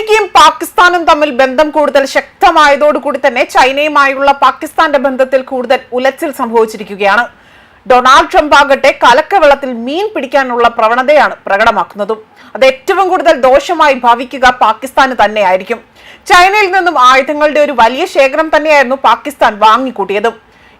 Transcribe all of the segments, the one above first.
അമേരിക്കയും പാകിസ്ഥാനും തമ്മിൽ ബന്ധം കൂടുതൽ ശക്തമായതോടുകൂടി തന്നെ ചൈനയുമായുള്ള പാകിസ്ഥാന്റെ ബന്ധത്തിൽ കൂടുതൽ ഉലച്ചിൽ സംഭവിച്ചിരിക്കുകയാണ്. ഡൊണാൾഡ് ട്രംപ് ആകട്ടെ കലക്കവെള്ളത്തിൽ മീൻ പിടിക്കാനുള്ള പ്രവണതയാണ് പ്രകടമാക്കുന്നതും. അത് ഏറ്റവും കൂടുതൽ ദോഷമായി ഭവിക്കുക പാകിസ്ഥാന് തന്നെയായിരിക്കും. ചൈനയിൽ നിന്നും ആയുധങ്ങളുടെ ഒരു വലിയ ശേഖരം തന്നെയായിരുന്നു പാകിസ്ഥാൻ വാങ്ങിക്കൂട്ടിയതും.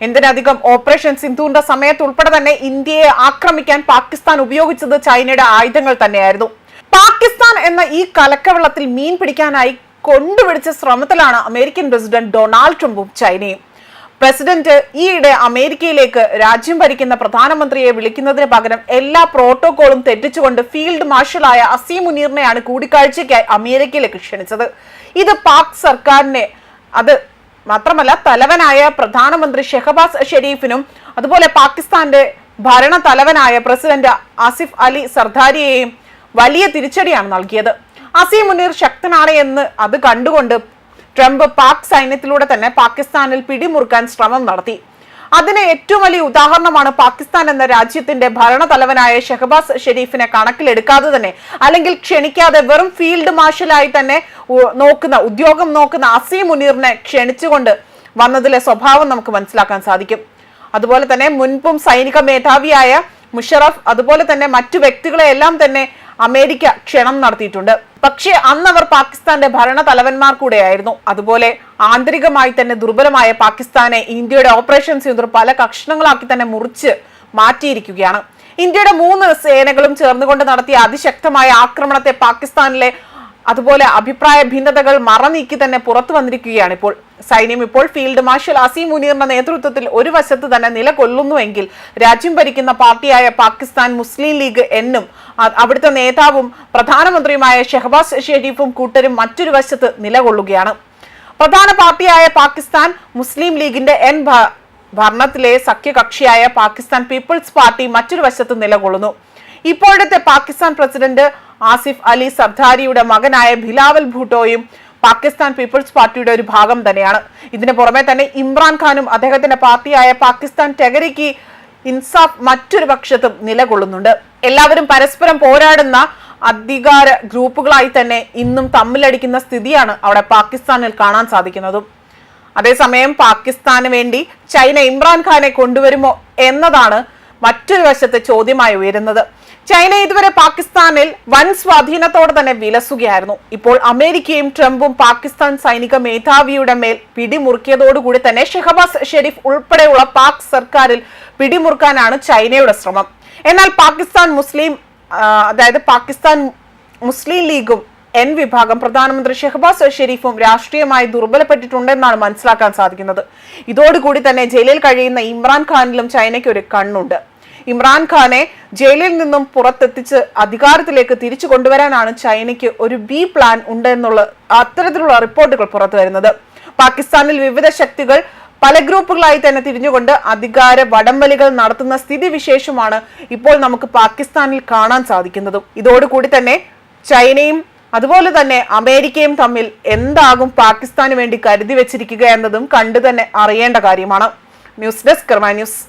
എന്തിനധികം ഓപ്പറേഷൻ സിന്ധുവിന്റെ സമയത്ത് ഉൾപ്പെടെ തന്നെ ഇന്ത്യയെ ആക്രമിക്കാൻ പാകിസ്ഥാൻ ഉപയോഗിച്ചത് ചൈനയുടെ ആയുധങ്ങൾ തന്നെയായിരുന്നു. പാകിസ്ഥാൻ എന്ന ഈ കലക്കവെള്ളത്തിൽ മീൻ പിടിക്കാനായി കൊണ്ടുപിടിച്ച ശ്രമത്തിലാണ് അമേരിക്കൻ പ്രസിഡന്റ് ഡൊണാൾഡ് ട്രംപും ചൈനയും. പ്രസിഡന്റ് ഈയിടെ അമേരിക്കയിലേക്ക് രാജ്യം ഭരിക്കുന്ന പ്രധാനമന്ത്രിയെ വിളിക്കുന്നതിന് പകരം എല്ലാ പ്രോട്ടോകോളും തെറ്റിച്ചുകൊണ്ട് ഫീൽഡ് മാർഷലായ അസീം മുനീറിനെയാണ് കൂടിക്കാഴ്ചയ്ക്കായി അമേരിക്കയിലേക്ക് ക്ഷണിച്ചത്. ഇത് പാക് സർക്കാരിനെ അത് മാത്രമല്ല തലവനായ പ്രധാനമന്ത്രി ഷെഹബാസ് ഷെരീഫിനും അതുപോലെ പാകിസ്ഥാന്റെ ഭരണ തലവനായ പ്രസിഡന്റ് ആസിഫ് അലി സർദാരിയെയും വലിയ തിരിച്ചടിയാണ് നൽകിയത്. അസീം മുനീർ ശക്തനാണ് എന്ന് അത് കണ്ടുകൊണ്ട് ട്രംപ് പാക് സൈന്യത്തിലൂടെ തന്നെ പാകിസ്ഥാനിൽ പിടിമുറുക്കാൻ ശ്രമം നടത്തി. അതിന് ഏറ്റവും വലിയ ഉദാഹരണമാണ് പാകിസ്ഥാൻ എന്ന രാജ്യത്തിന്റെ ഭരണതലവനായ ഷെഹബാസ് ഷെരീഫിനെ കണക്കിലെടുക്കാതെ തന്നെ അല്ലെങ്കിൽ ക്ഷണിക്കാതെ വെറും ഫീൽഡ് മാർഷലായി തന്നെ നോക്കുന്ന ഉദ്യോഗം നോക്കുന്ന അസീം മുനീറിനെ ക്ഷണിച്ചുകൊണ്ട് വന്നതിലെ സ്വഭാവം നമുക്ക് മനസ്സിലാക്കാൻ സാധിക്കും. അതുപോലെ തന്നെ മുൻപും സൈനിക മേധാവിയായ മുഷറഫ് അതുപോലെ തന്നെ മറ്റു വ്യക്തികളെ എല്ലാം തന്നെ അമേരിക്ക ക്ഷണം നടത്തിയിട്ടുണ്ട്. പക്ഷേ അന്നവർ പാകിസ്ഥാന്റെ ഭരണ തലവന്മാർ കൂടെയായിരുന്നു അതുപോലെ ആന്തരികമായി തന്നെ ദുർബലമായ പാകിസ്ഥാനെ ഇന്ത്യയുടെ ഓപ്പറേഷൻ സിന്ദൂർ പല കഷ്ണങ്ങളാക്കി തന്നെ മുറിച്ച് മാറ്റിയിരിക്കുകയാണ്. ഇന്ത്യയുടെ മൂന്ന് സേനകളും ചേർന്നുകൊണ്ട് നടത്തിയ അതിശക്തമായ ആക്രമണത്തെ പാകിസ്ഥാനിലെ അതുപോലെ അഭിപ്രായ ഭിന്നതകൾ മറനീക്കി തന്നെ പുറത്തു വന്നിരിക്കുകയാണ് ഇപ്പോൾ. സൈന്യം ഇപ്പോൾ ഫീൽഡ് മാർഷൽ അസീം മുനീറിന്റെ നേതൃത്വത്തിൽ ഒരു വശത്ത് തന്നെ നിലകൊള്ളുന്നുവെങ്കിൽ രാജ്യം ഭരിക്കുന്ന പാർട്ടിയായ പാകിസ്ഥാൻ മുസ്ലിം ലീഗ് എന്നും അവിടുത്തെ നേതാവും പ്രധാനമന്ത്രിയുമായ ഷെഹബാസ് ഷെരീഫും കൂട്ടരും മറ്റൊരു വശത്ത് നിലകൊള്ളുകയാണ്. പ്രധാന പാർട്ടിയായ പാകിസ്ഥാൻ മുസ്ലിം ലീഗിന്റെ എൻ ഭരണത്തിലെ സഖ്യകക്ഷിയായ പാകിസ്ഥാൻ പീപ്പിൾസ് പാർട്ടി മറ്റൊരു വശത്ത് നിലകൊള്ളുന്നു. ഇപ്പോഴത്തെ പാകിസ്ഥാൻ പ്രസിഡന്റ് ആസിഫ് അലി സർദാരിയുടെ മകനായ ബിലാവൽ ഭൂട്ടോയും പാകിസ്ഥാൻ പീപ്പിൾസ് പാർട്ടിയുടെ ഒരു ഭാഗം തന്നെയാണ്. ഇതിന് പുറമെ തന്നെ ഇമ്രാൻഖാനും അദ്ദേഹത്തിന്റെ പാർട്ടിയായ പാകിസ്ഥാൻ ടെഗരിക്ക് ഇൻസാഫ് മറ്റൊരു പക്ഷത്തും നിലകൊള്ളുന്നുണ്ട്. എല്ലാവരും പരസ്പരം പോരാടുന്ന അധികാര ഗ്രൂപ്പുകളായി തന്നെ ഇന്നും തമ്മിലടിക്കുന്ന സ്ഥിതിയാണ് അവിടെ പാകിസ്ഥാനിൽ കാണാൻ സാധിക്കുന്നതും. അതേസമയം പാകിസ്ഥാന് വേണ്ടി ചൈന ഇമ്രാൻഖാനെ കൊണ്ടുവരുമോ എന്നതാണ് മറ്റൊരു വശത്തെ ചോദ്യമായി ഉയരുന്നത്. ചൈന ഇതുവരെ പാകിസ്ഥാനിൽ വൻ സ്വാധീനത്തോടെ തന്നെ വിലസുകയായിരുന്നു. ഇപ്പോൾ അമേരിക്കയും ട്രംപും പാകിസ്ഥാൻ സൈനിക മേധാവിയുടെ മേൽ പിടിമുറുക്കിയതോടുകൂടി തന്നെ ഷെഹബാസ് ഷെരീഫ് ഉൾപ്പെടെയുള്ള പാക് സർക്കാരിൽ പിടിമുറുക്കാനാണ് ചൈനയുടെ ശ്രമം. എന്നാൽ പാകിസ്ഥാൻ മുസ്ലിം അതായത് പാകിസ്ഥാൻ മുസ്ലിം ലീഗും എൻ വിഭാഗം പ്രധാനമന്ത്രി ഷെഹബാസ് ഷെരീഫും രാഷ്ട്രീയമായി ദുർബലപ്പെട്ടിട്ടുണ്ടെന്നാണ് മനസ്സിലാക്കാൻ സാധിക്കുന്നത്. ഇതോടുകൂടി തന്നെ ജയിലിൽ കഴിയുന്ന ഇമ്രാൻഖാനിലും ചൈനയ്ക്ക് ഒരു കണ്ണുണ്ട്. ഇമ്രാൻഖാനെ ജയിലിൽ നിന്നും പുറത്തെത്തിച്ച് അധികാരത്തിലേക്ക് തിരിച്ചു കൊണ്ടുവരാനാണ് ചൈനയ്ക്ക് ഒരു ബി പ്ലാൻ ഉണ്ടെന്നുള്ള അത്തരത്തിലുള്ള റിപ്പോർട്ടുകൾ പുറത്തു വരുന്നത്. പാകിസ്ഥാനിൽ വിവിധ ശക്തികൾ പല ഗ്രൂപ്പുകളായി തന്നെ തിരിഞ്ഞുകൊണ്ട് അധികാര വടംവലികൾ നടത്തുന്ന സ്ഥിതിവിശേഷമാണ് ഇപ്പോൾ നമുക്ക് പാകിസ്ഥാനിൽ കാണാൻ സാധിക്കുന്നതും. ഇതോടുകൂടി തന്നെ ചൈനയും അതുപോലെ തന്നെ അമേരിക്കയും തമ്മിൽ എന്താകും പാകിസ്ഥാന് വേണ്ടി കരുതി വെച്ചിരിക്കുക എന്നതും കണ്ടു തന്നെ അറിയേണ്ട കാര്യമാണ്. News desk Karma news.